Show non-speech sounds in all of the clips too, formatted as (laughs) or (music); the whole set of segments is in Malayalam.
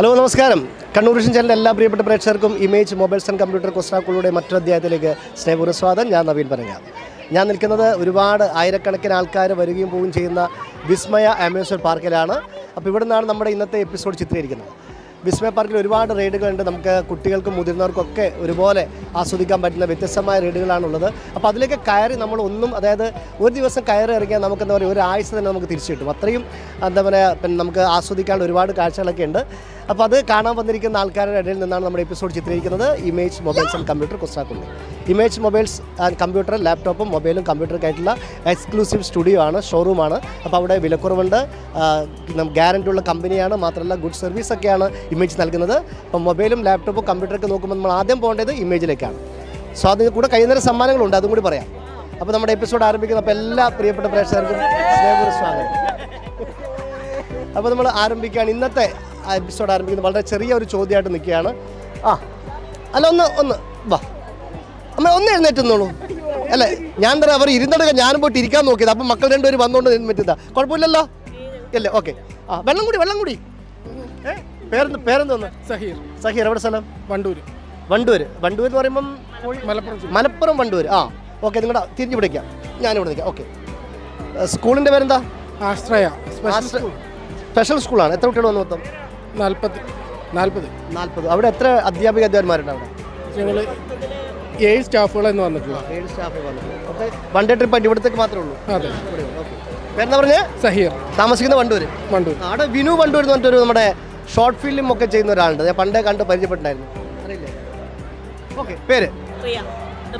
ഹലോ നമസ്കാരം. കണ്ണൂർ വിഷൻ ചാനലിന്റെ എല്ലാ പ്രിയപ്പെട്ട പ്രേക്ഷകർക്കും ഇമേജ് മൊബൈൽസ് ആൻഡ് കമ്പ്യൂട്ടർ കൊസ്റ്റാക്കുകളുടെ മറ്റൊരു അധ്യായത്തിലേക്ക് സ്നേഹപൂർവ സ്വാഗതം. ഞാൻ നവീൻ പറഞ്ഞ ഞാൻ നിൽക്കുന്നത് ഒരുപാട് ആയിരക്കണക്കിന് ആൾക്കാർ വരികയും പോവുകയും ചെയ്യുന്ന വിസ്മയ അമ്യൂസ്മെന്റ് പാർക്കിലാണ്. അപ്പോൾ ഇവിടെ നിന്നാണ് നമ്മുടെ ഇന്നത്തെ എപ്പിസോഡ് ചിത്രീകരിക്കുന്നത്. വിസ്മയ പാർക്കിൽ ഒരുപാട് റൈഡുകളുണ്ട് നമുക്ക് കുട്ടികൾക്കും മുതിർന്നവർക്കൊക്കെ ഒരുപോലെ ആസ്വദിക്കാൻ പറ്റുന്ന വ്യത്യസ്തമായ റൈഡുകളാണുള്ളത് അപ്പോൾ അതിലേക്ക് കയറി നമ്മൾ ഒന്നും അതായത് ഒരു ദിവസം കയറി ഇറങ്ങിയാൽ നമുക്ക് എന്താ പറയുക ഒരാഴ്ച തന്നെ നമുക്ക് തിരിച്ചു കിട്ടും. അത്രയും എന്താ പറയുക പിന്നെ നമുക്ക് ആസ്വദിക്കാനുള്ള ഒരുപാട് കാഴ്ചകളൊക്കെ ഉണ്ട്. അപ്പോൾ അത് കാണാൻ വന്നിരിക്കുന്ന ആൾക്കാരുടെ ഇടയിൽ നിന്നാണ് നമ്മുടെ എപ്പിസോഡ് ചിത്രീകരിക്കുന്നത്. ഇമേജ് മൊബൈൽസ് ആൻഡ് കമ്പ്യൂട്ടർ കുസ്റ്റാക്കുണ്ട് ഇമേജ് മൊബൈൽസ് ആൻഡ് കമ്പ്യൂട്ടർ ലാപ്ടോപ്പും മൊബൈലും കമ്പ്യൂട്ടറൊക്കെ ആയിട്ടുള്ള എക്സ്ക്ലൂസീവ് സ്റ്റുഡിയോ ആണ് ഷോറൂമാണ്. അപ്പോൾ അവിടെ വിലക്കുറവുണ്ട്. ഗ്യാരണ്ടി ഉള്ള കമ്പനിയാണ് മാത്രമല്ല ഗുഡ് സർവീസ് ഒക്കെയാണ് ഇമേജ് നൽകുന്നത്. അപ്പോൾ മൊബൈലും ലാപ്ടോപ്പും കമ്പ്യൂട്ടറൊക്കെ നോക്കുമ്പോൾ നമ്മൾ ആദ്യം പോകേണ്ടത് ഇമേജിലേക്കാണ് സോ അതിന് കൂടെ കഴിയുന്നൊരു സമ്മാനങ്ങളുണ്ട് അതും കൂടി പറയാം. അപ്പോൾ നമ്മുടെ എപ്പിസോഡ് ആരംഭിക്കുന്ന അപ്പോൾ എല്ലാ പ്രിയപ്പെട്ട പ്രേക്ഷകർക്കും സ്നേഹപൂർവ സ്വാഗതം. അപ്പോൾ നമ്മൾ ആരംഭിക്കുകയാണ്. ഇന്നത്തെ എപ്പിസോഡ് ആരംഭിക്കുന്നത് വളരെ ചെറിയ ഒരു ചോദ്യമായിട്ട് നിൽക്കുകയാണ്. ആ അല്ല ഒന്ന് ഒന്ന് വാ. അമ്മ ഒന്ന് എഴുന്നേറ്റ് നിന്നോളൂ അല്ലേ ഞാൻ തന്നെ അവർ ഇരുന്നിടക്ക ഞാനും പോയിട്ട് ഇരിക്കാൻ നോക്കിയത്. അപ്പം മക്കൾ രണ്ടുപേരും വന്നുകൊണ്ട് പറ്റുന്നതാ കുഴപ്പമില്ലല്ലോ? അല്ലേ ഓക്കെ. ആ വെള്ളം കൂടി വെള്ളം കൂടി. ഏ? പേരെന്ത് പേരെന്തോന്ന് സഹീർ. സഹീർ എവിടെ സ്ഥലം? വണ്ടൂർ വണ്ടൂർ വണ്ടൂർ എന്ന് പറയുമ്പം മലപ്പുറം മലപ്പുറം വണ്ടൂർ ആ ഓക്കെ നിങ്ങളുടെ തിരിഞ്ഞു പിടിക്കാം. ഞാനിവിടെ നിൽക്കാം. ഓക്കെ. സ്കൂളിന്റെ പേരെന്താ? ആശ്രയ. സ്പെഷ്യൽ സ്കൂളാണ്. എത്ര കുട്ടികൾ വന്നു മൊത്തം? നാൽപ്പത്. നാൽപ്പത്. നാൽപ്പത്. അവിടെ എത്ര അധ്യാപിക അധ്യാപകന്മാരുണ്ട് അവിടെ? ഞങ്ങൾ ഏഴ് സ്റ്റാഫുകളെന്ന് വന്നിട്ടുള്ള. ഏഴ് സ്റ്റാഫ് വന്നിട്ടുണ്ട് വൺ ഡേ ട്രിപ്പ് ആയിട്ട് ഇവിടത്തേക്ക് മാത്രമേ ഉള്ളൂ? അതെ. പേരെന്താ പറഞ്ഞേ? സഹീർ. താമസിക്കുന്ന വണ്ടൂർ വണ്ടൂർ അവിടെ വിനു വണ്ടൂർ എന്ന് പറഞ്ഞിട്ടൊരു നമ്മുടെ ഷോർട്ട് ഫിലിം ഒക്കെ ചെയ്യുന്ന ഒരാളുണ്ട്. ഞാൻ പണ്ടേ കണ്ട് അറിയില്ലേ? ഓക്കെ പേര്? Riya.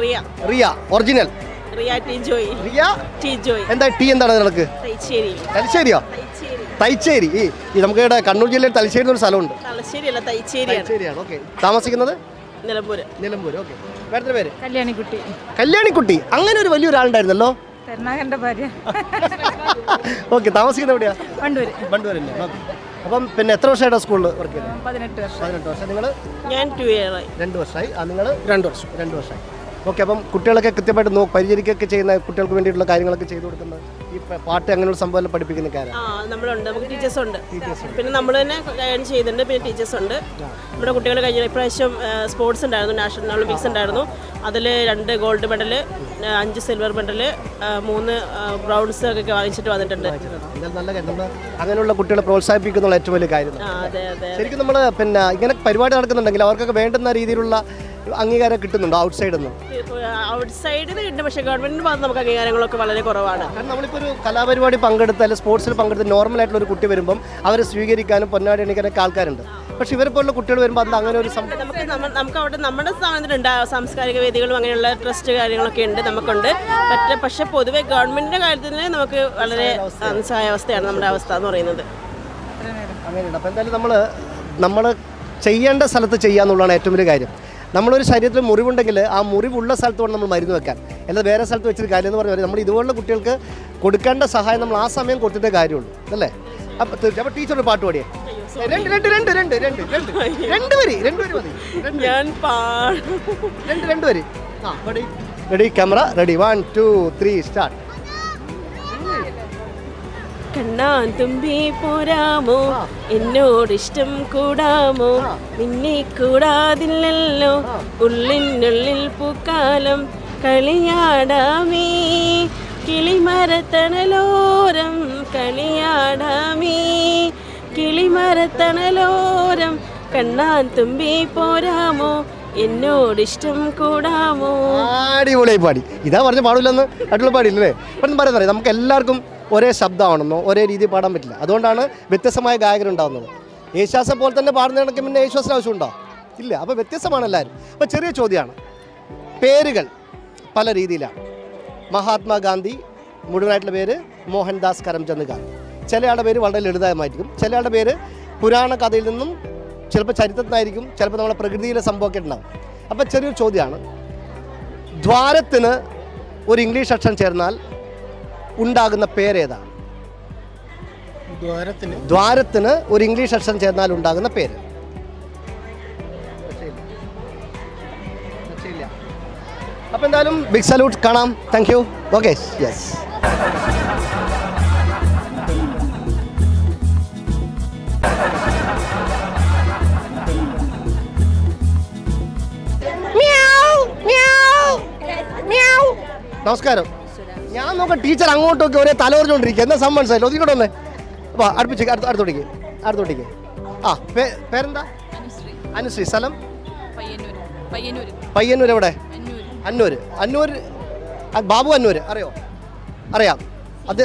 Riya. Riya. Original Riya T Joy. Riya? T Joy. എന്താ ടീ എന്താണ് നിനക്ക്? തൈശ്ശേരി തലശ്ശേരിയോ? തൈച്ചേരി ഈ ഈ നമുക്ക് ഇവിടെ കണ്ണൂർ ജില്ലയിൽ തലശ്ശേരി എന്നൊരു സ്ഥലമുണ്ട്. തലശ്ശേരി തലശ്ശേരിയാണ്. ഓക്കെ താമസിക്കുന്നത്? നിലമ്പൂര്. നിലമ്പൂർ ഓക്കെ വേറെ പേര്? കല്യാണിക്കുട്ടി. കല്യാണിക്കുട്ടി. അങ്ങനെ ഒരു വലിയ ഒരാളുണ്ടായിരുന്നല്ലോ കരുണാകരന്റെ ഭാര്യ. (laughs) ഓക്കെ താമസിക്കുന്നത് എവിടെയാ? വണ്ടൂര്. വണ്ടൂരല്ലേ? ഓക്കെ അപ്പം പിന്നെ എത്ര വർഷമായിട്ട് സ്കൂളിൽ വർക്ക് ചെയ്തു? പതിനെട്ട് വർഷം. പതിനെട്ട് വർഷം. നിങ്ങൾ ഞാൻ ടു ഇയർ ആയി. രണ്ട് വർഷമായി. ആ നിങ്ങൾ രണ്ട് വർഷം. രണ്ട് വർഷമായി. ഓക്കെ അപ്പം കുട്ടികളൊക്കെ കൃത്യമായിട്ട് നോ പരിചരിക്കുകയൊക്കെ ചെയ്യുന്ന കുട്ടികൾക്ക് വേണ്ടിയിട്ടുള്ള കാര്യങ്ങളൊക്കെ ചെയ്തു കൊടുക്കുന്നത് ഈ പാട്ട് അങ്ങനെയുള്ള സംഭവം പഠിപ്പിക്കുന്ന കാര്യം ആ നമ്മളുണ്ട്. നമുക്ക് ടീച്ചേഴ്സ് ഉണ്ട്. പിന്നെ നമ്മൾ തന്നെ ഗൈഡ് ചെയ്തിട്ടുണ്ട്. പിന്നെ ടീച്ചേഴ്സ് ഉണ്ട്. നമ്മുടെ കുട്ടികൾ കഴിഞ്ഞ ഇപ്രാവശ്യം സ്പോർട്സ് ഉണ്ടായിരുന്നു. നാഷണൽ ഒളിമ്പിക്സ് ഉണ്ടായിരുന്നു. അതിൽ രണ്ട് ഗോൾഡ് മെഡൽ അഞ്ച് സിൽവർ മെഡൽ മൂന്ന് ബ്രൗൺസ് ഒക്കെ വാങ്ങിച്ചിട്ട് വന്നിട്ടുണ്ട്. നല്ല അങ്ങനെയുള്ള കുട്ടികളെ പ്രോത്സാഹിപ്പിക്കുന്നുള്ള ഏറ്റവും വലിയ കാര്യം ശരിക്കും നമ്മൾ പിന്നെ ഇങ്ങനെ പരിപാടി നടക്കുന്നുണ്ടെങ്കിൽ അവർക്കൊക്കെ വേണ്ടുന്ന രീതിയിലുള്ള അംഗീകാരം കിട്ടുന്നുണ്ടോ ഔട്ട് സൈഡിൽ നിന്ന് ഔട്ട് സൈഡിൽ ഉണ്ട് പക്ഷേ ഗവൺമെന്റിന് ഭാഗത്ത് നമുക്ക് അംഗീകാരങ്ങളൊക്കെ വളരെ കുറവാണ്. കാരണം നമ്മളിപ്പോൾ ഒരു കലാപരിപാടി പങ്കെടുത്ത് അല്ലെങ്കിൽ സ്പോർട്സിൽ പങ്കെടുത്ത് നോർമൽ ആയിട്ടുള്ള ഒരു കുട്ടി വരുമ്പം അവരെ സ്വീകരിക്കാനും പൊന്നാടി എണീക്കാനൊക്കെ ആൾക്കാരുണ്ട്. പക്ഷേ ഇവരെ പോലുള്ള കുട്ടികൾ വരുമ്പോൾ അത് അങ്ങനെ ഒരു നമുക്ക് നമുക്ക് അവിടെ നമ്മുടെ സ്ഥാപനത്തിലുണ്ട് സാംസ്കാരിക വേദികളും അങ്ങനെയുള്ള ട്രസ്റ്റ് കാര്യങ്ങളൊക്കെ ഉണ്ട് നമുക്കുണ്ട്. പക്ഷേ പക്ഷേ പൊതുവെ ഗവൺമെന്റിന്റെ കാര്യത്തിൽ നമുക്ക് വളരെ നിസ്സഹായ അവസ്ഥയാണ് നമ്മുടെ അവസ്ഥ എന്ന് പറയുന്നത്. അങ്ങനെയുണ്ട്. അപ്പോൾ എന്തായാലും നമ്മൾ നമ്മൾ ചെയ്യേണ്ട സ്ഥലത്ത് ചെയ്യുക എന്നുള്ളതാണ് ഏറ്റവും വലിയ കാര്യം. നമ്മളൊരു ശരീരത്തിൽ മുറിവുണ്ടെങ്കിൽ ആ മുറിവുള്ള സ്ഥലത്ത് വേണം നമ്മൾ മരുന്ന് വെക്കാൻ. അല്ലാതെ വേറെ സ്ഥലത്ത് വെച്ചിട്ട് കാര്യം എന്ന് പറഞ്ഞാൽ നമ്മൾ ഇതുപോലുള്ള കുട്ടികൾക്ക് കൊടുക്കേണ്ട സഹായം നമ്മൾ ആ സമയം കൊടുത്തിട്ടേ കാര്യമുള്ളൂ. അല്ലേ അപ്പോൾ തീർച്ചയായും. അപ്പോൾ ടീച്ചർ ഒരു പാട്ട് പാടിയേ. രണ്ട് രണ്ട് രണ്ട് രണ്ട് രണ്ട് രണ്ട്. രണ്ട് വരി രണ്ട് വരി മതി. ഞാൻ രണ്ട് രണ്ട് വരി. ആ ready ready camera ready one two three start കണ്ണാൻ തുമ്പി പോരാമോ? എന്നോട് ഇഷ്ടം കൂടാമോ? നിന്നെ കൂടാതില്ലല്ലോ. ഉള്ളിനുള്ളിൽ പൂക്കാലം കളിയാടാമേ. കിളിമരത്തണലോരം കളിയാടാമേ. കിളിമരത്തണലോരം കണ്ണാൻ തുമ്പി പോരാമോ? എന്നോട് ഇഷ്ടം കൂടാമോ? അടിപൊളിയായി പാടി. ഇതാ പറഞ്ഞ പാടില്ലെന്ന് അടിപൊളി പാടില്ലേ ഇപ്പം പറയുന്നത് നമുക്ക് എല്ലാവർക്കും ഒരേ ശബ്ദമാണെന്നോ ഒരേ രീതി പാടാൻ പറ്റില്ല. അതുകൊണ്ടാണ് വ്യത്യസ്തമായ ഗായകരുണ്ടാകുന്നത് യേശുദാസെ പോലെ തന്നെ പാടുന്ന കണക്ക് പിന്നെ യേശുദാസിന് ആവശ്യമുണ്ടോ? ഇല്ല. അപ്പോൾ വ്യത്യസ്തമാണ് എല്ലാവരും. അപ്പോൾ ചെറിയ ചോദ്യമാണ്. പേരുകൾ പല രീതിയിലാണ്. മഹാത്മാഗാന്ധി മുഴുവനായിട്ടുള്ള പേര് മോഹൻദാസ് കരംചന്ദ് ഗാന്ധി. ചിലയാളുടെ പേര് വളരെ ലളിതമായിരിക്കും. ചിലയാളുടെ പേര് പുരാണ കഥയിൽ നിന്നും ചിലപ്പോൾ ചരിത്രത്തിനായിരിക്കും ചിലപ്പോൾ നമ്മുടെ പ്രകൃതിയിലെ സംഭവമൊക്കെ ഉണ്ടാവും. അപ്പോൾ ചെറിയൊരു ചോദ്യമാണ്. ദ്വാരത്തിന് ഒരു ഇംഗ്ലീഷ് അക്ഷരം ചേർന്നാൽ ഉണ്ടാകുന്ന പേരേതാണ് ദ്വാരത്തിന്. ദ്വാരത്തിന് ഒരു ഇംഗ്ലീഷ് അക്ഷരം ചേർന്നാൽ ഉണ്ടാകുന്ന പേര്. അപ്പോൾ എന്തായാലും ബിഗ് സല്യൂട്ട് കാണാം. താങ്ക് യു ഓക്കെ യെസ് നമസ്കാരം. ഞാൻ നോക്കാം ടീച്ചർ അങ്ങോട്ടൊക്കെ ഒരേ തലവറിഞ്ഞോണ്ടിരിക്കുക എന്താ സമ്മൺ മനസ്സിലായില്ല? ഒതുക്കിട്ട് വന്നേ. വാ അടുപ്പിച്ച് അടുത്ത് അടുത്തോട്ടേക്ക് അടുത്തോട്ടേക്ക് ആ പേരെന്താ? അനുശ്രീ. സ്ഥലം? പയ്യന്നൂർ എവിടെ? അന്നൂർ അന്നൂർ ബാബു അന്നൂർ അറിയോ? അറിയാം. അത്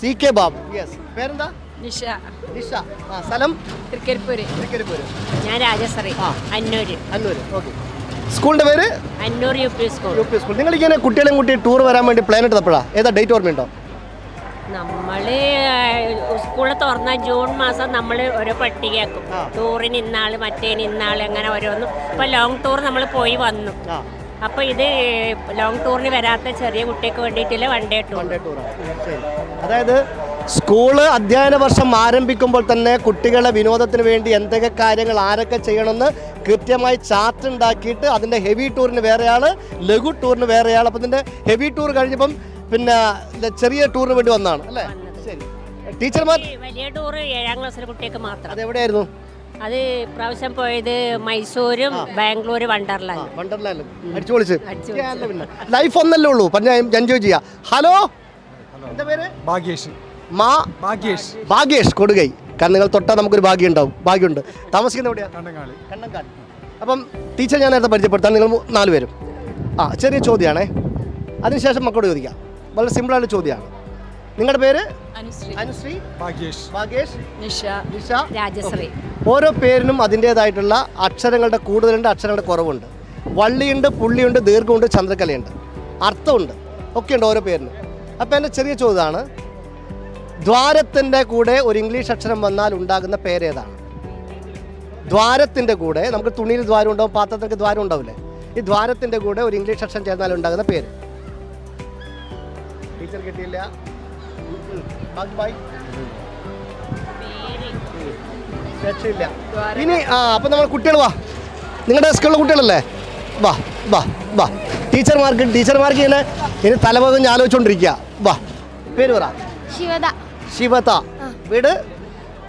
സി കെ ബാബു. യെസ് പേരെന്താ? നിഷ. നിഷ. ആ സ്ഥലം? തൃക്കരിപ്പൂര്. തൃക്കരിപ്പൂര്. ഞാൻ രാജശ്രീ. അന്നൂര്. അന്നൂര്. ഓക്കെ. സ്കൂളിന്റെ പേര്? Annur U P school. U P school. നിങ്ങൾ ഇങ്ങനെ കുട്ടികളെയും കൂട്ടി ടൂർ വരാൻ വേണ്ടി പ്ലാൻ എടുത്തപ്പോഴാണ് ഏതാ ഡേറ്റ് ഓർമ്മയുണ്ടോ? നമ്മൾ സ്കൂൾ തുറന്ന ജൂൺ മാസം നമ്മൾ ഒരു പട്ടികയാക്കും. ടൂറിന് ഇന്നാൾ മറ്റേന് ഇന്നാൾ അങ്ങനെ ഓരോന്നും. ഇപ്പൊ ലോങ് ടൂർ നമ്മൾ പോയി വന്നു. അപ്പൊ ഇത് ലോങ് ടൂറിന് വരാത്ത ചെറിയ കുട്ടിക്ക് വേണ്ടിയിട്ടില്ല വൺ ഡേ ടൂർ അതായത് സ്കൂൾ അധ്യയന വർഷം ആരംഭിക്കുമ്പോൾ തന്നെ കുട്ടികളെ വിനോദത്തിന് വേണ്ടി എന്തൊക്കെ കാര്യങ്ങൾ ആരൊക്കെ ചെയ്യണമെന്ന് കൃത്യമായി ചാർട്ട് ഉണ്ടാക്കിയിട്ട് അതിന്റെ ഹെവി ടൂറിന് വേറെയാൾ ലഘു ടൂറിന് വേറെയാൾ അപ്പം ഇതിന്റെ ഹെവി ടൂർ കഴിഞ്ഞപ്പം പിന്നെ ചെറിയ ടൂറിന് വേണ്ടി വന്നതാണ് അല്ലേ? ശരി. ടീച്ചർമാർ? വലിയ ടൂർ ഏഴാം ക്ലാസ്സിലെ കുട്ടികൾക്ക് മാത്രം. അതെവിടെയായിരുന്നു? അത് പ്രാവശ്യം പോയത് മൈസൂരും ബാംഗ്ലൂര് വണ്ടർലാൻഡ്. വണ്ടർലാൻഡ്. അടിച്ചു പൊളിച്ച്. ലൈഫ് ഒന്നല്ലേ ഉള്ളൂ. പറഞ്ഞു എൻജോയ് ചെയ്യാം ഹലോ എന്താ പേര്? ഭാഗ്യേഷ്. മാ ഭാഗ്യേഷ്. ഭാഗ്യേഷ് കൊടുകൈ. കാരണം നിങ്ങൾ തൊട്ടാൽ നമുക്കൊരു ഭാഗ്യം ഉണ്ടാവും ഭാഗ്യമുണ്ട്. താമസിക്കുന്ന എവിടെയാണ് അപ്പം ടീച്ചർ ഞാൻ നേരത്തെ പരിചയപ്പെടുത്താൻ നിങ്ങൾ നാല് പേരും. ആ ചെറിയ ചോദ്യമാണേ അതിനുശേഷം മക്കളോട് ചോദിക്കാം. വളരെ സിമ്പിളായിട്ട് ചോദ്യമാണ്. നിങ്ങളുടെ പേര്? അനുശ്രീ. അനുശ്രീ. ഭാഗ്യേഷ്. ഭാഗ്യേഷ്. നിഷ. നിഷ. രാജശ്രീ. ഓരോ പേരിനും അതിന്റേതായിട്ടുള്ള അക്ഷരങ്ങളുടെ കൂടുതലുണ്ട് അക്ഷരങ്ങളുടെ കുറവുണ്ട്. വള്ളിയുണ്ട് പുള്ളിയുണ്ട് ദീർഘമുണ്ട് ചന്ദ്രകലയുണ്ട്. അർത്ഥമുണ്ട്. ഒക്കെയുണ്ട് ഓരോ പേരിനും. അപ്പോൾ എന്റെ ചെറിയ ചോദ്യമാണ്. ദ്വാരത്തിന്റെ കൂടെ ഒരു ഇംഗ്ലീഷ് അക്ഷരം വന്നാൽ ഉണ്ടാകുന്ന പേരേതാണ് ദ്വാരത്തിന്റെ കൂടെ നമുക്ക് തുണിയിൽ ദ്വാരം ഉണ്ടാവും പാത്രത്തിനൊക്കെ ദ്വാരം ഉണ്ടാവില്ലേ? ഈ ദ്വാരത്തിന്റെ കൂടെ ഒരു ഇംഗ്ലീഷ് അക്ഷരം ചേർന്നാൽ ഉണ്ടാകുന്ന പേര്. ടീച്ചർ കിട്ടിയില്ല. രക്ഷയില്ല. ഇനി ആ അപ്പം നമ്മൾ കുട്ടികൾ വാ. നിങ്ങളുടെ സ്കൂളിലെ കുട്ടികളല്ലേ? വാ വാ വാ. ടീച്ചർമാർക്ക് ടീച്ചർമാർക്ക് ഇങ്ങനെ ഇനി ഞാൻ ആലോചിച്ചുകൊണ്ടിരിക്കുക വാ. പേര് പറ. ശിവദ. ശിവത. വീട്?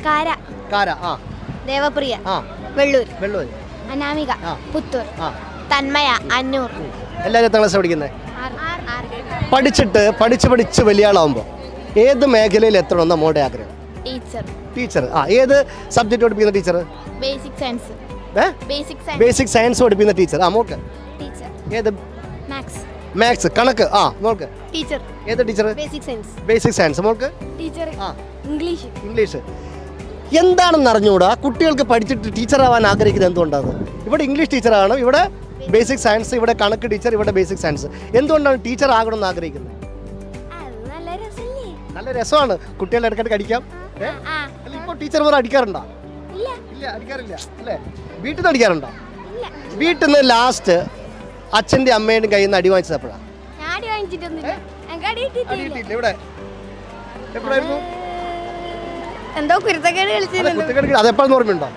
കാര. കാര ആ. ദേവപ്രിയ. ആ. വെള്ളൂർ. വെള്ളൂർ. അനാമിക. പുത്തൂർ. ആ. തന്മയ അന്നൂർ. എല്ലാവരും എത്ര ക്ലാസ് പഠിക്കുന്നത് പഠിച്ചിട്ട് പഠിച്ച് പഠിച്ച് വലിയ ആളാവുമ്പോൾ ഏത് മേഖലയിൽ എത്തണമെന്ന് നമ്മുടെ ആഗ്രഹം? ടീച്ചർ. ടീച്ചർ. ആ ഏത് സബ്ജക്റ്റ് പഠിപ്പിക്കുന്ന teacher? Basic science. Basic science. Basic science പഠിപ്പിക്കുന്ന ടീച്ചർ. ആ മോക്ക്? ടീച്ചർ. ഏത് മാത്സ് കണക്ക്. ആ മോൾക്ക്. ടീച്ചർ ഏത് teacher basic science basic science മോൾക്ക്? ടീച്ചർ ആ. ഇംഗ്ലീഷ് ഇംഗ്ലീഷ് എന്താണെന്ന് അറിഞ്ഞുകൂടാ? കുട്ടികൾക്ക് പഠിച്ചിട്ട് ടീച്ചർ ആവാൻ ആഗ്രഹിക്കുന്നത് എന്തുകൊണ്ടാണ്? ഇവിടെ ഇംഗ്ലീഷ് ടീച്ചറാണ് ഇവിടെ ബേസിക് സയൻസ് ഇവിടെ കണക്ക് ടീച്ചർ ഇവിടെ ബേസിക് സയൻസ് എന്തുകൊണ്ടാണ് ടീച്ചർ ആകണമെന്ന് ആഗ്രഹിക്കുന്നത്? നല്ല രസമാണ്. കുട്ടികളെ ഇടയ്ക്കിടയ്ക്ക് അടിക്കാം. അല്ല ഇപ്പോൾ ടീച്ചർമാർ അടിക്കാറുണ്ടോ? ഇല്ല. ഇല്ല അടിക്കാറില്ല. അല്ലേ? വീട്ടിൽ നിന്ന് അടിക്കാറുണ്ടോ? വീട്ടിൽ നിന്ന് ലാസ്റ്റ് അച്ഛന്റെ അമ്മയുടെ കയ്യിൽ നിന്ന് അടി എന്തോ കുരുത്തക്കേട് കളിച്ചിട്ടുണ്ട് ഓർമ്മയുണ്ടോ?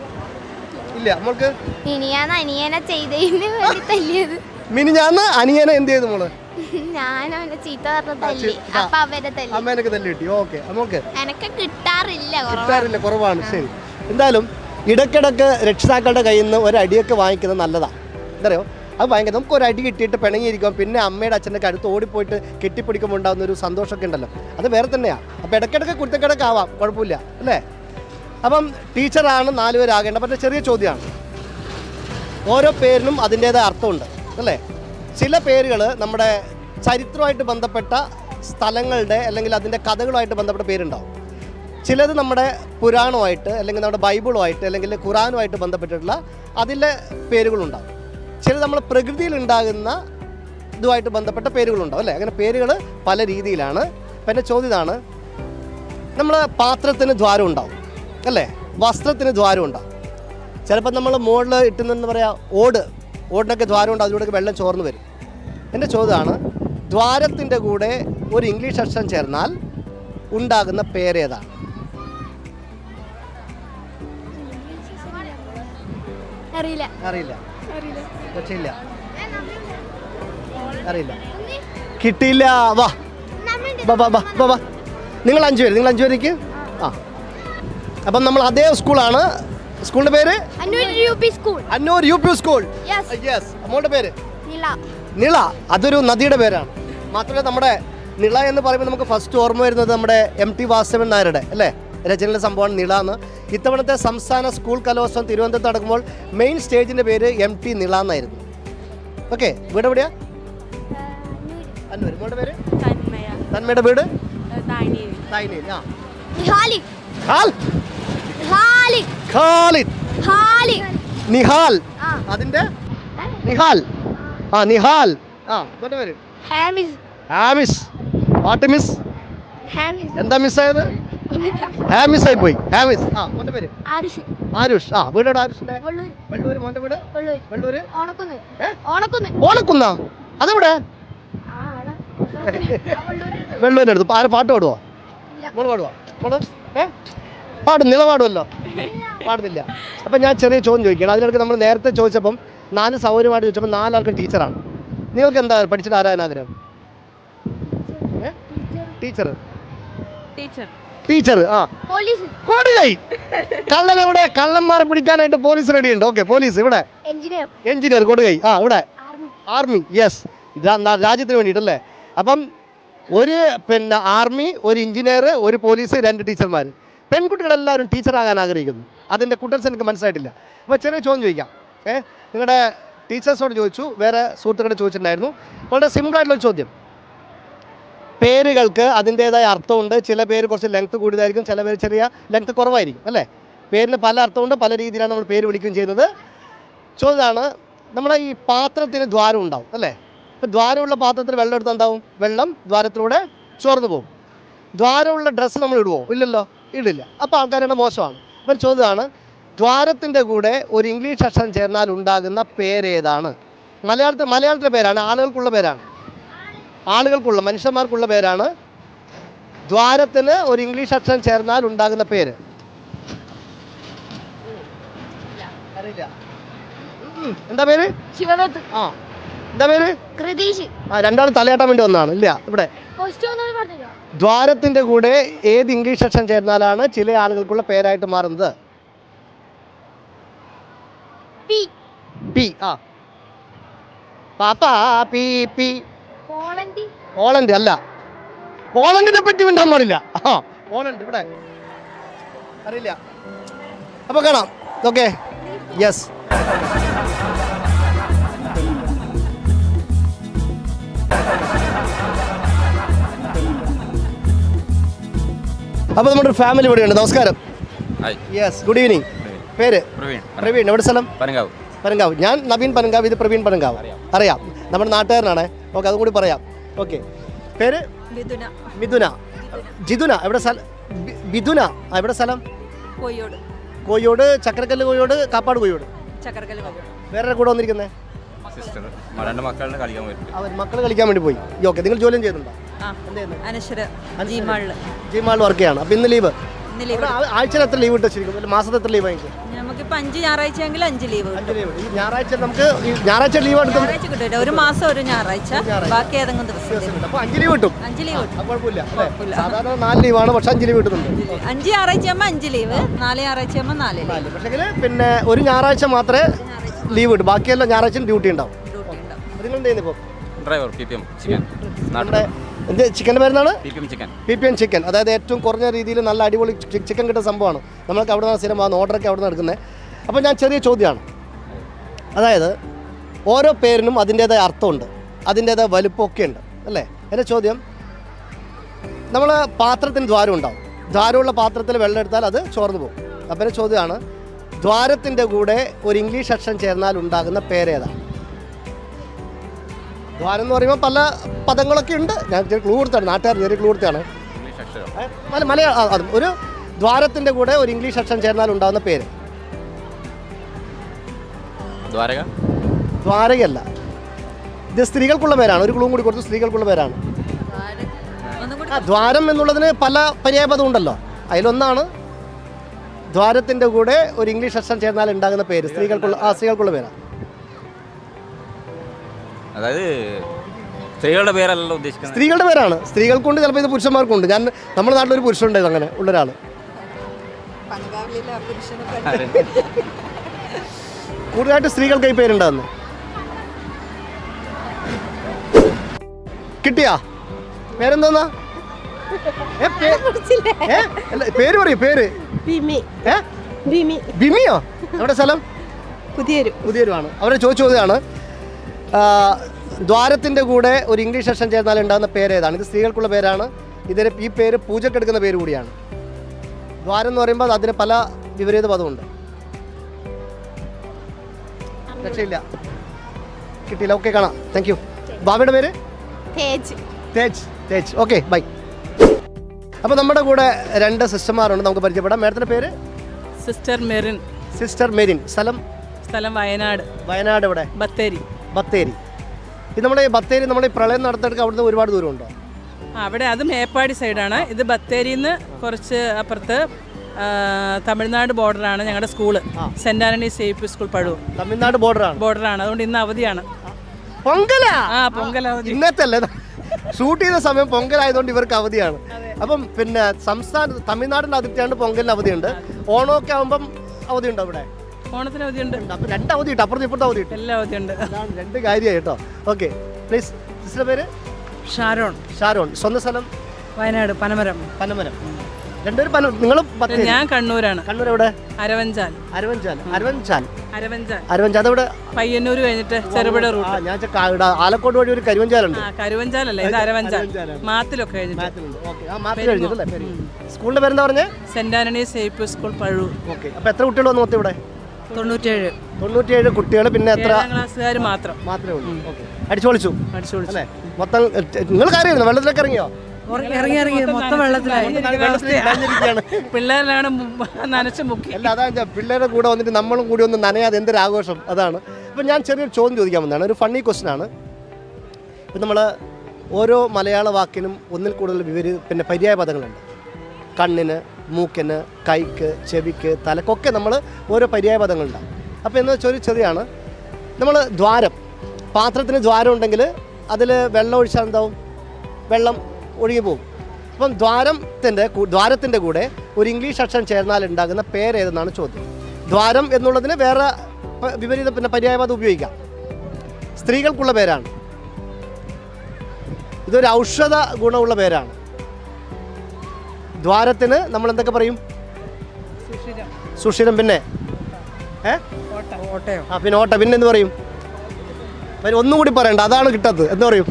ഇല്ല നമ്മൾക്ക് ഇനി ഞാൻ അനിയനെ ചെയ്തതിന് വേണ്ടി തല്ലിയത്. മിനി ഞാൻ അനിയനെ എന്ത് ചെയ്തു മോൾ? ഞാൻ അവനെ ചീത്ത പറഞ്ഞ തല്ലി. അപ്പൊ അവരെ തല്ലി. അമ്മേനൊക്കെ തല്ലി കിട്ടി. ഓക്കെ നമുക്ക് എനക്ക് കിട്ടാറില്ല കിട്ടാറില്ല കുറവാണ്. ശരി. എന്തായാലും ഇടക്കിടക്ക് രക്ഷിതാക്കളുടെ കയ്യിൽ നിന്ന് ഒരു അടിയൊക്കെ വാങ്ങിക്കുന്നത് നല്ലതാണ് എന്തറിയോ അത് ഭയങ്കര നമുക്ക് ഒരു അടി കിട്ടിയിട്ട് പിണങ്ങിയിരിക്കും. പിന്നെ അമ്മയുടെ അച്ഛന്റെ അടുത്ത് ഓടിപ്പോയിട്ട് കെട്ടിപ്പിടിക്കുമ്പോൾ ഉണ്ടാകുന്ന ഒരു സന്തോഷമൊക്കെ ഉണ്ടല്ലോ. അത് വേറെ തന്നെയാണ് അപ്പോൾ ഇടയ്ക്കിടയ്ക്ക് കുരുത്തക്കിടക്ക് ആവാം കുഴപ്പമില്ല. അല്ലേ? അപ്പം ടീച്ചറാണ് നാലുപേരാകേണ്ടത് പക്ഷേ ചെറിയ ചോദ്യമാണ്. ഓരോ പേരിനും അതിന്റേതായ അർത്ഥമുണ്ട്. അല്ലേ? ചില പേരുകൾ നമ്മുടെ ചരിത്രമായിട്ട് ബന്ധപ്പെട്ട സ്ഥലങ്ങളുടെ അല്ലെങ്കിൽ അതിന്റെ കഥകളുമായിട്ട് ബന്ധപ്പെട്ട പേരുണ്ടാവും. ചിലത് നമ്മുടെ പുരാണമായിട്ട് അല്ലെങ്കിൽ നമ്മുടെ ബൈബിളുമായിട്ട് അല്ലെങ്കിൽ ഖുറാനുമായിട്ട് ബന്ധപ്പെട്ടിട്ടുള്ള അതിലെ പേരുകളുണ്ടാവും. ചിലത് നമ്മൾ പ്രകൃതിയിൽ ഉണ്ടാകുന്ന ഇതുമായിട്ട് ബന്ധപ്പെട്ട പേരുകളുണ്ടാവും അല്ലേ? അങ്ങനെ പേരുകൾ പല രീതിയിലാണ്. അപ്പം എന്റെ ചോദ്യം ഇതാണ്. നമ്മൾ പാത്രത്തിന് ദ്വാരം ഉണ്ടാവും അല്ലേ? വസ്ത്രത്തിന് ദ്വാരം ഉണ്ടാവും. ചിലപ്പോൾ നമ്മൾ മുകളിൽ ഇട്ടുന്നെന്ന് പറയാം ഓട് ഓടിനൊക്കെ ദ്വാരം ഉണ്ട് അതിലൂടെ വെള്ളം ചോർന്ന് വരും. എന്റെ ചോദ്യമാണ് ദ്വാരത്തിന്റെ കൂടെ ഒരു ഇംഗ്ലീഷ് അക്ഷരം ചേർന്നാൽ ഉണ്ടാകുന്ന പേരേതാണ് അറിയില്ല. അറിയില്ല. രക്ഷയില്ല അറിയില്ല. കിട്ടിയില്ല. വാ. ബാ ബാ ബാ നിങ്ങൾ അഞ്ചു പേര് നിങ്ങൾ അഞ്ചു പേരേക്ക്? ആ. അപ്പം നമ്മൾ അതേ സ്കൂളാണ്. സ്കൂളിന്റെ പേര്? Annur U P school. Yes അമ്മോളുടെ പേര്? നിള. നിള. അതൊരു നദിയുടെ പേരാണ്. മാത്രമല്ല നമ്മുടെ നിള എന്ന് പറയുമ്പോൾ നമുക്ക് ഫസ്റ്റ് ഓർമ്മ വരുന്നത് നമ്മുടെ എം ടി വാസവൻ നായരുടെ അല്ലേ? രചനയിലെ സംഭവമാണ് നിള എന്ന്. ഇത്തവണത്തെ സംസ്ഥാന സ്കൂൾ കലോത്സവം തിരുവനന്തപുരത്ത് നടക്കുമ്പോൾ മെയിൻ സ്റ്റേജിന്റെ പേര് എം ടി നിള എന്നായിരുന്നു. ഓക്കെ വീട് എവിടെയാ? അന്നൂർ മോളുടെ പേര്? തന്മയ. തന്മയുടെ വീട്? നിഹാൽ. അതിന്റെ? നിഹാൽ. ആ നിഹാൽ. ആ പേര്? Hamis. James. What miss? James. എന്താ മിസ്സായത്? ഹാമിസ് ആയി പോയി ഹാമിസ്. ആ മോന്റെ പേര്? ആരുഷ്. ആരുഷ്. ആ വീടോട് ആരുഷിന്റെ? വെള്ളൂർ വെള്ളൂര് മോന്റെ വീട്? വെള്ളൂർ വെള്ളൂര്? ഓണക്കുന്ന്? ഓണക്കുന്ന്. ഓലക്കുന്ന അതെവിടെ. വെള്ളൂരിന്റെ അടുത്ത്. ആര് പാട്ട് പാടുവോ? മോൾ പാടുവോ? മോൾ? ഏ? പാടും നില പാടുമല്ലോ പാടുന്നില്ല. അപ്പം ഞാൻ ചെറിയ ചോദ്യം ചോദിക്കണം അതിനിടയ്ക്ക് നമ്മൾ നേരത്തെ ചോദിച്ചപ്പം നാല് സൗകര്യമായിട്ട് ചോദിച്ചപ്പോൾ നാലാൾക്കും ടീച്ചറാണ്. നിങ്ങൾക്ക് എന്താ പഠിച്ചിട്ട് ആരാധന ആഗ്രഹം ടീച്ചർ. ടീച്ചർ. ടീച്ചർ ആ. കൊടുകൈ കള്ളൻ എവിടെ? കള്ളന്മാരെ പിടിക്കാനായിട്ട് പോലീസ് റെഡി ഉണ്ട്. ഓക്കെ പോലീസ് ഇവിടെ. എഞ്ചിനീയർ. കൊടുകൈ ആ ഇവിടെ. ആർമി യെസ് രാജ്യത്തിന് വേണ്ടിയിട്ടല്ലേ? അപ്പം ഒരു പിന്നെ ആർമി ഒരു എഞ്ചിനീയർ ഒരു പോലീസ് രണ്ട് ടീച്ചർമാർ പെൺകുട്ടികളെല്ലാവരും ടീച്ചറാകാൻ ആഗ്രഹിക്കുന്നു. അതിന്റെ കുട്ടൻസ് എനിക്ക് മനസ്സിലായിട്ടില്ല. അപ്പോൾ ചെറിയ ചോദ്യം ചോദിക്കാം. ഏ നിങ്ങളുടെ ടീച്ചേഴ്സോട് ചോദിച്ചു. വേറെ സുഹൃത്തുക്കളോട് ചോദിച്ചിട്ടുണ്ടായിരുന്നു. വളരെ സിമ്പിളായിട്ടുള്ള ചോദ്യം. പേരുകൾക്ക് അതിന്റേതായ അർത്ഥമുണ്ട്. ചില പേര് കുറച്ച് ലെങ്ത് കൂടുതലായിരിക്കും ചില പേര് ചെറിയ ലെങ്ത് കുറവായിരിക്കും അല്ലേ? പേരിന് പല അർത്ഥമുണ്ട് പല രീതിയിലാണ് നമ്മൾ പേര് വിളിക്കുകയും ചെയ്യുന്നത്. ചോദിച്ചതാണ് നമ്മുടെ ഈ പാത്രത്തിന് ദ്വാരം ഉണ്ടാവും അല്ലേ? ഇപ്പം ദ്വാരമുള്ള പാത്രത്തിൽ വെള്ളം എടുത്താൽ എന്താവും? വെള്ളം ദ്വാരത്തിലൂടെ ചോർന്നു പോകും. ദ്വാരമുള്ള ഡ്രസ്സ് നമ്മൾ ഇടുവോ? ഇല്ലല്ലോ ഇടില്ല. അപ്പോൾ ആൾക്കാരുടെ മോശമാണ്. അപ്പം ചോദ്യമാണ് ദ്വാരത്തിന്റെ കൂടെ ഒരു ഇംഗ്ലീഷ് അക്ഷരം ചേർന്നാൽ ഉണ്ടാകുന്ന പേരേതാണ് മലയാളത്തിൽ മലയാളത്തിലെ പേരാണ് ആളുകൾക്കുള്ള പേരാണ്. ആളുകൾക്കുള്ള മനുഷ്യന്മാർക്കുള്ള പേരാണ് ദ്വാരത്തിന് ഒരു ഇംഗ്ലീഷ് അക്ഷരം ചേർന്നാൽ ഉണ്ടാകുന്ന പേര്. എന്താ പേര്? ആ എന്താ പേര്? ആ രണ്ടാളും തലയാട്ടാൻ വേണ്ടി വന്നതാണ്. ഇല്ല ഇവിടെ. ദ്വാരത്തിന്റെ കൂടെ ഏത് ഇംഗ്ലീഷ് അക്ഷരം ചേർന്നാലാണ് ചില ആളുകൾക്കുള്ള പേരായിട്ട് മാറുന്നത്? പി. പി ആ. പാപ്പ പി പി. പോളണ്ടി അല്ല. പോളണ്ടിനെ പറ്റി മിണ്ടാൻ പാടില്ല. ആ പോളണ്ട് ഇവിടെ. അറിയില്ല. അപ്പൊ കാണാം. ഓക്കെ. യെസ് അപ്പോൾ നമ്മുടെ ഫാമിലി ഇവിടെയുണ്ട് നമസ്കാരം. ഹായ് യെസ് ഗുഡ് ഈവനിങ് പേര്? പ്രവീൺ. പ്രവീൺ. എവിടെ സ്ഥലം? പനങ്കാവ്. പനങ്കാവ്. ഞാൻ നവീൻ പനങ്കാവ് ഇത് പ്രവീൺ പനങ്കാവ്. അറിയാം. നമ്മുടെ നാട്ടുകാരനാണ്. ഓക്കെ അതും കൂടി പറയാം. ഓക്കെ. പേര്? മിഥുന. മിഥുന. ജിതുന എവിടെ സ്ഥലം മിഥുന ആ, എവിടെ സ്ഥലം? കോയോട് കോയോട് ചക്രക്കല്ല് കോയോട് കാപ്പാട് കോയോട് ചക്കരക്കല്ല് കോയ്യോട് വേറെ കൂടെ വന്നിരിക്കുന്നത് സിസ്റ്റർ രണ്ട് മക്കളുടെ കളിക്കാൻ പോയിട്ട് അവർ മക്കൾ കളിക്കാൻ വേണ്ടി പോയി. ഓക്കെ നിങ്ങൾ ജോലിയും ചെയ്യുന്നുണ്ടോ? ആ എന്ത് അനശ്വര ജിമാളിൽ ജിമാളിൽ വർക്ക് ചെയ്യാണ്. അപ്പോൾ ഇന്ന് ലീവ് ഇന്ന് ലീവ് ആഴ്ചയിൽ എത്ര ലീവ് ഇട്ടു ശരിക്കും മാസത്തിൽ എത്ര ലീവ് വാങ്ങിക്കും? അഞ്ച് ഞായറാഴ്ചയെങ്കിൽ അഞ്ച് ലീവ് കിട്ടും. അഞ്ച് ലീവ് ഈ ഞായറാഴ്ച നമുക്ക് ഈ ഞായറാഴ്ച ലീവ് എടുക്കും ഞായറാഴ്ച കിട്ടില്ല ഒരു മാസം ഒരു ഞായറാഴ്ച. ബാക്കി ഏതെങ്കിലും ദിവസം അപ്പോൾ അഞ്ച് ലീവ് കിട്ടും. അഞ്ച് ലീവ് കിട്ടും. അപ്പോൾ കുഴപ്പമില്ല അല്ലേ? സാധാരണ നാല് ലീവാണ് പക്ഷെ അഞ്ച് ലീവ് കിട്ടുന്നുണ്ട്. അഞ്ച് ഞായറാഴ്ച ആകുമ്പോൾ അഞ്ച് ലീവ് നാല് ഞായറാഴ്ച ആകുമ്പോൾ നാല്. ലീവ് പിന്നെ ഒരു ഞായറാഴ്ച മാത്രമേ ലീവ് കിട്ടും. ബാക്കിയെല്ലാം ഞായറാഴ്ച ഡ്യൂട്ടി ഉണ്ടാവും. ഡ്യൂട്ടി ഉണ്ടാവും. അത് നിങ്ങൾ എന്ത് ചെയ്യുന്നു ഇപ്പോൾ driver P P M chicken നമ്മുടെ എന്ത് ചിക്കന്റെ പേരെന്നാണ് P P M chicken. N chicken. അതായത് ഏറ്റവും കുറഞ്ഞ രീതിയിൽ നല്ല അടിപൊളി ചിക്കൻ കിട്ടുന്ന സംഭവമാണ്. നമ്മൾക്ക് അവിടെ നിന്ന് സ്ഥിരം വന്ന് ഓർഡറൊക്കെ അവിടെ നിന്ന് എടുക്കുന്നത്. അപ്പോൾ ഞാൻ ചെറിയ ചോദ്യമാണ്. അതായത് ഓരോ പേരിനും അതിന്റേതായ അർത്ഥമുണ്ട്. അതിന്റേതായ വലുപ്പമൊക്കെ ഉണ്ട്. അല്ലേ? എന്റെ ചോദ്യം നമ്മൾ പാത്രത്തിന് ദ്വാരം ഉണ്ടാവും. ദ്വാരമുള്ള പാത്രത്തിൽ വെള്ളം എടുത്താൽ അത് ചോർന്നു പോകും. അപ്പോൾ എന്റെ ചോദ്യമാണ് ദ്വാരത്തിന്റെ കൂടെ ഒരു ഇംഗ്ലീഷ് അക്ഷരം ചേർന്നാൽ ഉണ്ടാകുന്ന പേരേതാണ് ദ്വാരം എന്ന് പറയുമ്പോൾ പല പദങ്ങളൊക്കെ ഉണ്ട്. ഞാൻ ചെറിയ ക്ലൂ കൊടുത്താണ്. നാട്ടുകാർ ചെറിയ ക്ലൂ കൊടുത്താണ്. ഇംഗ്ലീഷ് അക്ഷരം. ഏ, മലയാളം അതും ഒരു ദ്വാരത്തിന്റെ കൂടെ ഒരു ഇംഗ്ലീഷ് അക്ഷരം ചേർന്നാൽ ഉണ്ടാകുന്ന പേര്. ദ്വാരക? ദ്വാരകയല്ല. ഇത് സ്ത്രീകൾക്കുള്ള പേരാണ്. ഒരു ക്ലൂ കൂടി കൊടുത്തു. സ്ത്രീകൾക്കുള്ള പേരാണ്. ദ്വാരം എന്നുള്ളതിന് പല പര്യായപദം ഉണ്ടല്ലോ. അതിലൊന്നാണ് ദ്വാരത്തിന്റെ കൂടെ ഒരു ഇംഗ്ലീഷ് അക്ഷരം ചേർന്നാൽ ഉണ്ടാകുന്ന പേര്. സ്ത്രീകൾക്കുള്ള ആ സ്ത്രീകൾക്കുള്ള പേരാണ്. അതായത് സ്ത്രീകളുടെ പേരല്ലല്ലോ ഉദ്ദേശിക്കുന്നത്. സ്ത്രീകളുടെ പേരാണ്. സ്ത്രീകൾക്കുണ്ട് ചിലപ്പോൾ ഇത് പുരുഷന്മാർക്കുണ്ട്. ഞാൻ നമ്മുടെ നാട്ടിലൊരു പുരുഷനുണ്ട് അങ്ങനെ ഉള്ള ഒരാൾ പുരുഷനെ കൂടുതലായിട്ട് സ്ത്രീകൾക്ക് ഈ പേരുണ്ടാകുന്നത് കിട്ടിയാ? പേരെന്താന്നാ? പേര് പറയൂ പേര്. ബിമി. ബിമിയോ? എവിടെ സ്ഥലം? പുതിയൊരു. പുതിയൊരുവാണ്. അവരെ ചോദിച്ചു ചോദ്യമാണ് ദ്വാരത്തിന്റെ കൂടെ ഒരു ഇംഗ്ലീഷ് അക്ഷരം ചേർന്നാൽ ഉണ്ടാകുന്ന പേര് ഏതാണ്? ഇത് സ്ത്രീകൾക്കുള്ള പേരാണ്. ഇതിന് ഈ പേര് പൂജക്കെടുക്കുന്ന പേര് കൂടിയാണ്. ദ്വാരം എന്ന് പറയുമ്പോൾ അതിന് പല വിപരീത പദമുണ്ട് രക്ഷയില്ല. കിട്ടിയില്ല. ഓക്കെ കാണാം. താങ്ക് യു ബാബയുടെ പേര്? തേജ്. തേജ്. തേജ്. ഓക്കെ ബൈ അപ്പോൾ നമ്മുടെ കൂടെ രണ്ട് സിസ്റ്റർമാരുണ്ട്. നമുക്ക് പരിചയപ്പെടാം. മേഡത്തിന്റെ പേര്? സിസ്റ്റർ മെറിൻ. സിസ്റ്റർ മെറിൻ സ്ഥലം? സ്ഥലം വയനാട്. വയനാട് ഇവിടെ ബത്തേരി. ബത്തേരി. ഇത് നമ്മുടെ ബത്തേരി നമ്മുടെ പ്രളയം നടത്തിയെടുക്കുക അവിടുന്ന് ഒരുപാട് ദൂരമുണ്ടോ? അവിടെ അത് മേപ്പാടി സൈഡാണ്. ഇത് ബത്തേരിയിൽ നിന്ന് കുറച്ച് അപ്പുറത്ത് തമിഴ്നാട് ബോർഡറാണ് ഞങ്ങളുടെ school. Saint Antony safe school Pazhoor Tamil Nadu ബോർഡറാണ്. ബോർഡറാണ്. അതുകൊണ്ട് ഇന്ന് അവധിയാണ്. പൊങ്കല? ആ പൊങ്കല ഇന്നത്തെ ഷൂട്ട് ചെയ്ത സമയം പൊങ്കലായതുകൊണ്ട് ഇവർക്ക് അവധിയാണ്. അപ്പം പിന്നെ സംസ്ഥാന തമിഴ്നാടിന്റെ അതിർത്തിയാണ് പൊങ്കലിന് അവധിയുണ്ട്. ഓണമൊക്കെ ആകുമ്പം അവധിയുണ്ടോ അവിടെ? ഓണത്തിന് അവധിയുണ്ട്. അപ്പം രണ്ട് അവധി കിട്ടും അപ്പുറത്ത് ഇപ്പുറത്ത് അവധി കിട്ടും എല്ലാ അവധിയുണ്ട്. അതാണ് രണ്ട് കാര്യമായി കേട്ടോ. ഓക്കെ പ്ലീസ് സിസ്റ്റർ പേര്? ഷാരോൺ. ഷാരോൺ. സ്വന്തം സ്ഥലം? വയനാട് പനമരം. പനമരം. രണ്ടുപേരും പന നിങ്ങൾ ഞാൻ കണ്ണൂരാണ്. കണ്ണൂർ എവിടെ? അരവഞ്ചാൽ. അരവഞ്ചാൽ. അരവഞ്ചാൽ. അരവഞ്ചാൽ. അരവഞ്ചാൽ. അതെവിടെ? പയ്യന്നൂർ കഴിഞ്ഞിട്ട് ചെറുപുഴ റൂട്ട്. ഞാൻ ആലക്കോട് വഴി ഒരു കരുവഞ്ചാലുണ്ട്. കരുവഞ്ചാലല്ല? ഇത് അരവഞ്ചാൽ. മാത്തിലൊക്കെ കഴിഞ്ഞിട്ട്. സ്കൂളിന്റെ പേരെന്താ പറഞ്ഞേ? സെന്റ് ആന്റണി സേഫ് സ്കൂൾ പഴു. ഓക്കെ അപ്പൊ എത്ര കുട്ടികൾ വന്നു മൊത്തം ഇവിടെ? തൊണ്ണൂറ്റേഴ്. തൊണ്ണൂറ്റിയേഴ് കുട്ടികൾ പിന്നെ എത്ര? ക്ലാസ്സുകാർ മാത്രം. മാത്രമേ ഉള്ളൂ. ഓക്കെ. അടിച്ചു പൊളിച്ചു അല്ലേ? മൊത്തം നിങ്ങൾ കയറിയിരുന്നു വെള്ളത്തിലൊക്കെ ഇറങ്ങിയോ? ഇറങ്ങി ഇറങ്ങി. മൊത്തം വെള്ളത്തിലായി (laughs) പിള്ളേരാണ് നനച്ച് മുക്കി. അല്ല അതാ പിള്ളേരുടെ കൂടെ വന്നിട്ട് നമ്മളും കൂടി ഒന്ന് നനയാതെ എന്തൊരു ആഘോഷം. അതാണ്. അപ്പം ഞാൻ ചെറിയൊരു ചോദ്യം ചോദിക്കാൻ വന്നതാണ്. ഒരു ഫണ്ണി ക്വസ്റ്റൻ ആണ്. ഇപ്പം നമ്മൾ ഓരോ മലയാള വാക്കിനും ഒന്നിൽ കൂടുതൽ വിവരി പിന്നെ പര്യായ പദങ്ങളുണ്ട്. കണ്ണിന് മൂക്കിന് കൈക്ക് ചെവിക്ക് തലക്കൊക്കെ നമ്മൾ ഓരോ പര്യായ പദങ്ങളുണ്ടാവും അപ്പോൾ എന്ന് വെച്ചാൽ ഒരു ചെറിയാണ്. നമ്മൾ ദ്വാരം. പാത്രത്തിന് ദ്വാരം ഉണ്ടെങ്കിൽ അതിൽ വെള്ളം ഒഴിച്ചാൽ എന്താവും? വെള്ളം ഒഴുകി പോകും. അപ്പം ദ്വാരത്തിന്റെ ദ്വാരത്തിന്റെ കൂടെ ഒരു ഇംഗ്ലീഷ് അക്ഷരം ചേർന്നാൽ ഉണ്ടാകുന്ന പേരേതെന്നാണ് ചോദ്യം. ദ്വാരം എന്നുള്ളതിന് വേറെ വിപരീത പിന്നെ പര്യായവാദം ഉപയോഗിക്കാം. സ്ത്രീകൾക്കുള്ള പേരാണ്. ഇതൊരു ഔഷധ ഗുണമുള്ള പേരാണ്. ദ്വാരത്തിന് നമ്മൾ എന്തൊക്കെ പറയും? സുഷിരം. പിന്നെ? ഏ? ആ പിന്നെ ഓട്ട. പിന്നെ എന്ത് പറയും? ഒന്നും കൂടി പറയണ്ട. അതാണ് കിട്ടത്. എന്ത് പറയും?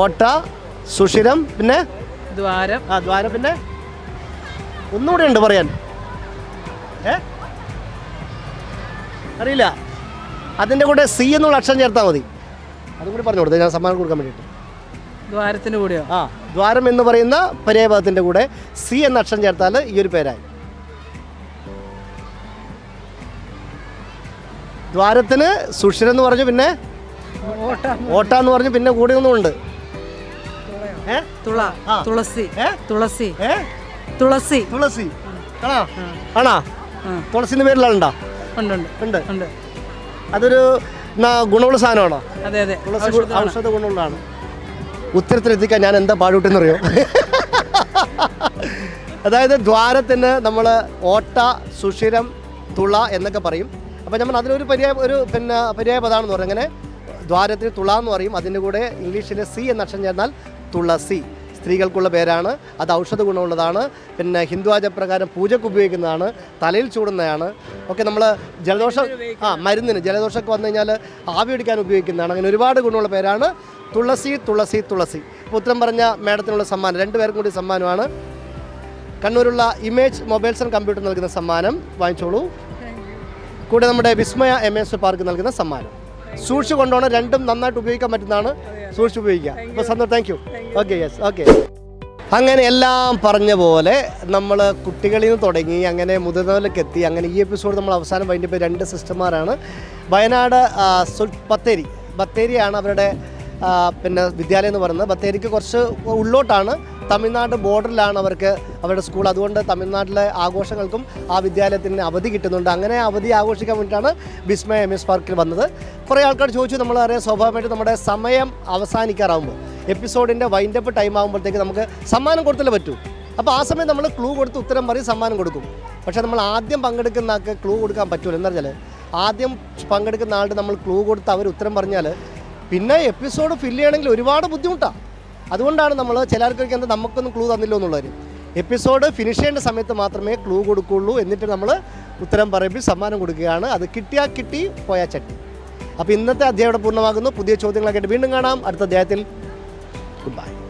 ഓട്ട സുഷിരം പിന്നെ? ദ്വാരം. ആ ദ്വാരം പിന്നെ? ഒന്നുകൂടെ ഉണ്ട് പറയാൻ. ഏ? അറിയില്ല. അതിന്റെ കൂടെ സി എന്നുള്ള അക്ഷരം ചേർത്താൽ മതി. അതും കൂടി പറഞ്ഞു കൊടുത്തു. ഞാൻ സമ്മാനം കൊടുക്കാൻ വേണ്ടിയിട്ട്. ദ്വാരത്തിന് കൂടെയോ? ആ. ദ്വാരം എന്ന് പറയുന്ന പര്യായപദത്തിന്റെ കൂടെ സി എന്ന അക്ഷരം ചേർത്താൽ ഈ ഒരു പേരായി. ദ്വാരത്തിന് സുഷിരം എന്ന് പറഞ്ഞു പിന്നെ ഓട്ട എന്ന് പറഞ്ഞു പിന്നെ കൂടി ഒന്നുമുണ്ട്. തുളസി? തുളസി. തുളസി. തുളസി. ആണോ. തുളസിന്റെ പേരിലാണ്ടാ ഉണ്ട് അതൊരു ഗുണമുള്ള സാധനമാണോ? അതെ അതെ. ഔഷധ ഗുണമുള്ളതാണ്. ഉത്തരത്തിലെത്തിക്കാൻ ഞാൻ എന്താ പാടുവിട്ടെന്നറിയോ അതായത് ദ്വാരത്തിന് നമ്മൾ ഓട്ട സുഷിരം തുള എന്നൊക്കെ പറയും. അപ്പോൾ നമ്മൾ അതിനൊരു പര്യായ ഒരു പിന്നെ പര്യായ പദമാണെന്ന് പറയും. അങ്ങനെ ദ്വാരത്തിന് തുള എന്ന് പറയും. അതിന്റെ കൂടെ ഇംഗ്ലീഷിൽ സി എന്ന അക്ഷരം ചേർന്നാൽ തുളസി. സ്ത്രീകൾക്കുള്ള പേരാണ്. അത് ഔഷധ ഗുണമുള്ളതാണ്. പിന്നെ ഹിന്ദു ആചാരപ്രകാരം പൂജയ്ക്ക് ഉപയോഗിക്കുന്നതാണ്. തലയിൽ ചൂടുന്നതാണ്. ഒക്കെ നമ്മൾ ജലദോഷം ആ മരുന്നിന് ജലദോഷമൊക്കെ വന്നു കഴിഞ്ഞാൽ ആവി പിടിക്കാൻ ഉപയോഗിക്കുന്നതാണ്. അങ്ങനെ ഒരുപാട് ഗുണമുള്ള പേരാണ്. തുളസി തുളസി തുളസി. ഉത്തരം പറഞ്ഞ മേഡത്തിനുള്ള സമ്മാനം. രണ്ടുപേർക്കും കൂടി സമ്മാനമാണ്. കണ്ണൂരുള്ള ഇമേജ് മൊബൈൽസ് ആൻഡ് കമ്പ്യൂട്ടർ നൽകുന്ന സമ്മാനം. വാങ്ങിച്ചോളൂ. കൂടെ നമ്മുടെ വിസ്മയ എം എസ് പാർക്ക് നൽകുന്ന സമ്മാനം. സൂക്ഷിച്ച് കൊണ്ടുപോകണം. രണ്ടും നന്നായിട്ട് ഉപയോഗിക്കാൻ പറ്റുന്നതാണ്. സൂക്ഷിച്ച് ഉപയോഗിക്കുക. അപ്പോൾ സന്തോഷം. Thank you okay yes okay അങ്ങനെ എല്ലാം പറഞ്ഞ പോലെ നമ്മൾ കുട്ടികളിൽ നിന്ന് തുടങ്ങി അങ്ങനെ മുതിർന്നവരിലേക്ക് എത്തി അങ്ങനെ ഈ എപ്പിസോഡ് നമ്മൾ അവസാനം വൈകിട്ട് രണ്ട് സിസ്റ്റർമാരാണ് വയനാട് ബത്തേരി. ബത്തേരിയാണ് അവരുടെ പിന്നെ വിദ്യാലയം എന്ന് പറയുന്നത്. ബത്തേരിക്ക് കുറച്ച് ഉള്ളോട്ടാണ്. തമിഴ്നാട് ബോർഡറിലാണ് അവർക്ക് അവരുടെ സ്കൂൾ. അതുകൊണ്ട് തമിഴ്നാട്ടിലെ ആഘോഷങ്ങൾക്കും ആ വിദ്യാലയത്തിന് അവധി കിട്ടുന്നുണ്ട്. അങ്ങനെ അവധി ആഘോഷിക്കാൻ വേണ്ടിയിട്ടാണ് വിസ്മയ എം എസ് പാർക്കിൽ വന്നത്. കുറേ ആൾക്കാർ ചോദിച്ചു നമ്മൾ അറിയാം സ്വാഭാവികമായിട്ട് നമ്മുടെ സമയം അവസാനിക്കാറാകുമ്പോൾ എപ്പിസോഡിന്റെ വൈൻഡപ്പ് ടൈം ആകുമ്പോഴത്തേക്ക് നമുക്ക് സമ്മാനം കൊടുത്തല്ലേ പറ്റൂ? അപ്പോൾ ആ സമയം നമ്മൾ ക്ലൂ കൊടുത്ത് ഉത്തരം പറയും സമ്മാനം കൊടുക്കും. പക്ഷേ നമ്മൾ ആദ്യം പങ്കെടുക്കുന്ന ആൾക്ക് ക്ലൂ കൊടുക്കാൻ പറ്റൂല. വെച്ചാൽ ആദ്യം പങ്കെടുക്കുന്ന ആളുടെ നമ്മൾ ക്ലൂ കൊടുത്ത് അവർ ഉത്തരം പറഞ്ഞാൽ പിന്നെ എപ്പിസോഡ് ഫില്ല് ചെയ്യണമെങ്കിൽ ഒരുപാട് ബുദ്ധിമുട്ടാണ് അതുകൊണ്ടാണ് നമ്മൾ ചിലർക്കൊക്കെ എന്താ നമുക്കൊന്നും ക്ലൂ തന്നില്ല എന്നുള്ളവർ എപ്പിസോഡ് ഫിനിഷ് ചെയ്യേണ്ട സമയത്ത് മാത്രമേ ക്ലൂ കൊടുക്കുള്ളൂ എന്നിട്ട് നമ്മൾ ഉത്തരം പറയുമ്പോൾ സമ്മാനം കൊടുക്കുകയാണ്. അത് കിട്ടിയാൽ കിട്ടി പോയാൽ ചട്ടി. അപ്പോൾ ഇന്നത്തെ അധ്യായം പൂർണമാകുന്നു. പുതിയ ചോദ്യങ്ങളൊക്കെ ആയിട്ട് വീണ്ടും കാണാം. അടുത്ത അധ്യായത്തിൽ. Good bye